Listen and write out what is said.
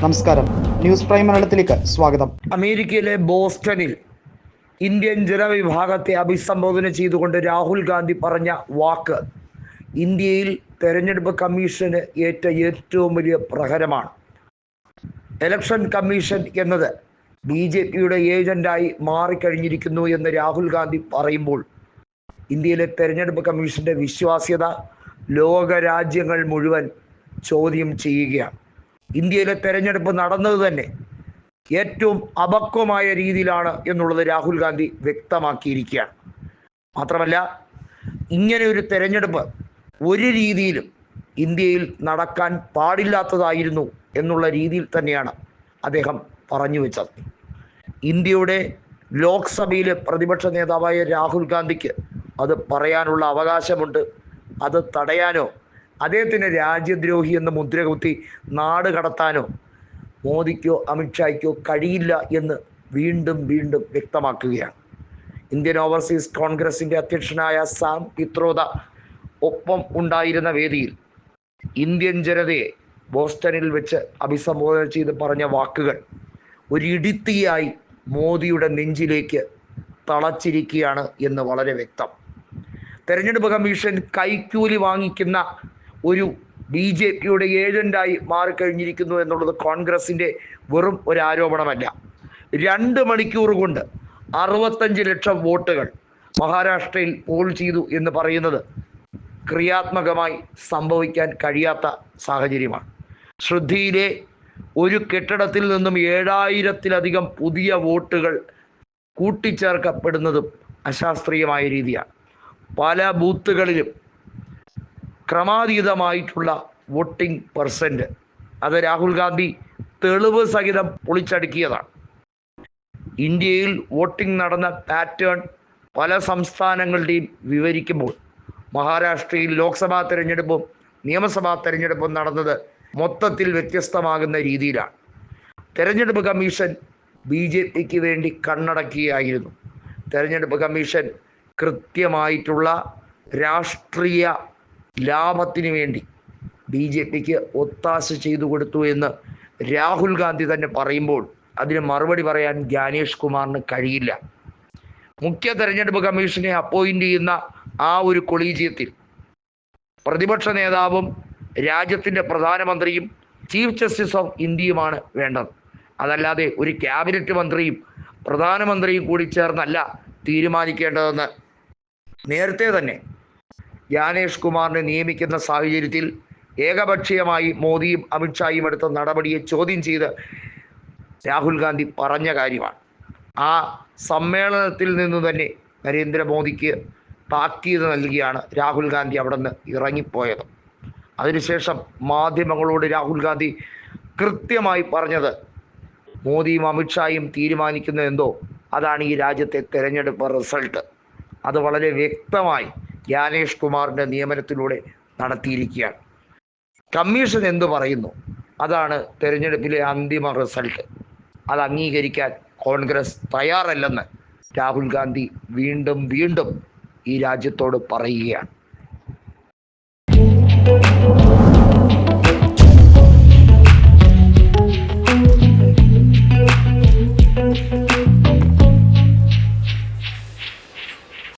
നമസ്കാരം. News prime മലയാളത്തിലേക്ക് സ്വാഗതം. അമേരിക്കയിലെ ബോസ്റ്റണിൽ ഇന്ത്യൻ ജനവിഭാഗത്തെ അഭിസംബോധന ചെയ്തുകൊണ്ട് രാഹുൽ ഗാന്ധി പറഞ്ഞ വാക്ക് ഇന്ത്യയിൽ തെരഞ്ഞെടുപ്പ് കമ്മീഷന് ഏറ്റ ഏറ്റവും വലിയ പ്രഹരമാണ്. എലക്ഷൻ കമ്മീഷൻ എന്നത് ബി ജെ പിയുടെ ഏജന്റായി മാറിക്കഴിഞ്ഞിരിക്കുന്നു എന്ന് രാഹുൽ ഗാന്ധി പറയുമ്പോൾ ഇന്ത്യയിലെ തെരഞ്ഞെടുപ്പ് കമ്മീഷന്റെ വിശ്വാസ്യത ലോക രാജ്യങ്ങൾ മുഴുവൻ ചോദ്യം ചെയ്യുകയാണ്. ഇന്ത്യയിലെ തെരഞ്ഞെടുപ്പ് നടന്നത് തന്നെ ഏറ്റവും അപക്വമായ രീതിയിലാണ് എന്നുള്ളത് രാഹുൽ ഗാന്ധി വ്യക്തമാക്കിയിരിക്കുകയാണ്. മാത്രമല്ല ഇങ്ങനെ ഒരു തെരഞ്ഞെടുപ്പ് ഒരു രീതിയിലും ഇന്ത്യയിൽ നടക്കാൻ പാടില്ലാത്തതായിരുന്നു എന്നുള്ള രീതിയിൽ തന്നെയാണ് അദ്ദേഹം പറഞ്ഞു വെച്ചത്. ഇന്ത്യയുടെ ലോക്സഭയിലെ പ്രതിപക്ഷ നേതാവായ രാഹുൽ ഗാന്ധിക്ക് അത് പറയാനുള്ള അവകാശമുണ്ട് അത് തടയാനോ അദ്ദേഹത്തിന് രാജ്യദ്രോഹി എന്ന മുദ്ര കുത്തി നാട് കടത്താനോ മോദിക്കോ അമിത്ഷായ്ക്കോ കഴിയില്ല എന്ന് വീണ്ടും വീണ്ടും വ്യക്തമാക്കുകയാണ്. ഇന്ത്യൻ ഓവർസീസ് കോൺഗ്രസിന്റെ അധ്യക്ഷനായ സാം പിത്രോദ ഒപ്പം ഉണ്ടായിരുന്ന വേദിയിൽ ഇന്ത്യൻ ജനതയെ ബോസ്റ്റണിൽ വെച്ച് അഭിസംബോധന ചെയ്ത് പറഞ്ഞ വാക്കുകൾ ഒരിടിത്തിയായി മോദിയുടെ നെഞ്ചിലേക്ക് തളച്ചിരിക്കുകയാണ് എന്ന് വളരെ വ്യക്തം. തെരഞ്ഞെടുപ്പ് കമ്മീഷൻ കൈക്കൂലി വാങ്ങിക്കുന്ന ഒരു ബി ജെ പിയുടെ ഏജന്റായി മാറിക്കഴിഞ്ഞിരിക്കുന്നു എന്നുള്ളത് കോൺഗ്രസിന്റെ വെറും ഒരു ആരോപണമല്ല. രണ്ട് മണിക്കൂർ കൊണ്ട് അറുപത്തഞ്ച് ലക്ഷം വോട്ടുകൾ മഹാരാഷ്ട്രയിൽ പോൾ ചെയ്തു എന്ന് പറയുന്നത് ക്രിയാത്മകമായി സംഭവിക്കാൻ കഴിയാത്ത സാഹചര്യമാണ്. ശ്രദ്ധയിലെ ഒരു കെട്ടിടത്തിൽ നിന്നും ഏഴായിരത്തിലധികം പുതിയ വോട്ടുകൾ കൂട്ടിച്ചേർക്കപ്പെടുന്നതും അശാസ്ത്രീയമായ രീതിയാണ്. പല ബൂത്തുകളിലും ക്രമാതീതമായിട്ടുള്ള വോട്ടിംഗ് പെർസെന്റ് അത് രാഹുൽ ഗാന്ധി തെളിവ് സഹിതം പൊളിച്ചടുക്കിയതാണ്. ഇന്ത്യയിൽ വോട്ടിംഗ് നടന്ന പാറ്റേൺ പല സംസ്ഥാനങ്ങളുടെയും വിവരിക്കുമ്പോൾ മഹാരാഷ്ട്രയിൽ ലോക്സഭാ തെരഞ്ഞെടുപ്പും നിയമസഭാ തെരഞ്ഞെടുപ്പും നടന്നത് മൊത്തത്തിൽ വ്യത്യസ്തമാകുന്ന രീതിയിലാണ്. തെരഞ്ഞെടുപ്പ് കമ്മീഷൻ ബി ജെ പിക്ക് വേണ്ടി കണ്ണടക്കുകയായിരുന്നു. തെരഞ്ഞെടുപ്പ് കമ്മീഷൻ കൃത്യമായിട്ടുള്ള രാഷ്ട്രീയ ലാഭത്തിന് വേണ്ടി ബി ജെ പിക്ക് ഒത്താശ ചെയ്തു കൊടുത്തു എന്ന് രാഹുൽ ഗാന്ധി തന്നെ പറയുമ്പോൾ അതിന് മറുപടി പറയാൻ ജ്ഞാനേഷ് കുമാറിന് കഴിയില്ല. മുഖ്യ തെരഞ്ഞെടുപ്പ് കമ്മീഷനെ അപ്പോയിന്റ് ചെയ്യുന്ന ആ ഒരു കൊളീജിയത്തിൽ പ്രതിപക്ഷ നേതാവും രാജ്യത്തിന്റെ പ്രധാനമന്ത്രിയും ചീഫ് ജസ്റ്റിസ് ഓഫ് ഇന്ത്യയുമാണ് വേണ്ടത്. അതല്ലാതെ ഒരു ക്യാബിനറ്റ് മന്ത്രിയും പ്രധാനമന്ത്രിയും കൂടി ചേർന്നല്ല തീരുമാനിക്കേണ്ടതെന്ന് നേരത്തെ തന്നെ ജ്ഞാനേഷ് കുമാറിനെ നിയമിക്കുന്ന സാഹചര്യത്തിൽ ഏകപക്ഷീയമായി മോദിയും അമിത്ഷായും എടുത്ത നടപടിയെ ചോദ്യം ചെയ്ത് രാഹുൽ ഗാന്ധി പറഞ്ഞ കാര്യമാണ്. ആ സമ്മേളനത്തിൽ നിന്ന് തന്നെ നരേന്ദ്രമോദിക്ക് താക്കീത് നൽകിയാണ് രാഹുൽ ഗാന്ധി അവിടെ നിന്ന് ഇറങ്ങിപ്പോയത്. അതിനുശേഷം മാധ്യമങ്ങളോട് രാഹുൽ ഗാന്ധി കൃത്യമായി പറഞ്ഞത് മോദിയും അമിത്ഷായും തീരുമാനിക്കുന്ന എന്തോ? അതാണ് ഈ രാജ്യത്തെ തെരഞ്ഞെടുപ്പ് റിസൾട്ട്. അത് വളരെ വ്യക്തമായി ജ്ഞാനേഷ് കുമാറിന്റെ നിയമനത്തിലൂടെ നടത്തിയിരിക്കുകയാണ്. കമ്മീഷൻ എന്തു പറയുന്നു? അതാണ് തെരഞ്ഞെടുപ്പിലെ അന്തിമ റിസൾട്ട്. അത് അംഗീകരിക്കാൻ കോൺഗ്രസ് തയ്യാറല്ലെന്ന് രാഹുൽ ഗാന്ധി വീണ്ടും വീണ്ടും ഈ രാജ്യത്തോട് പറയുകയാണ്.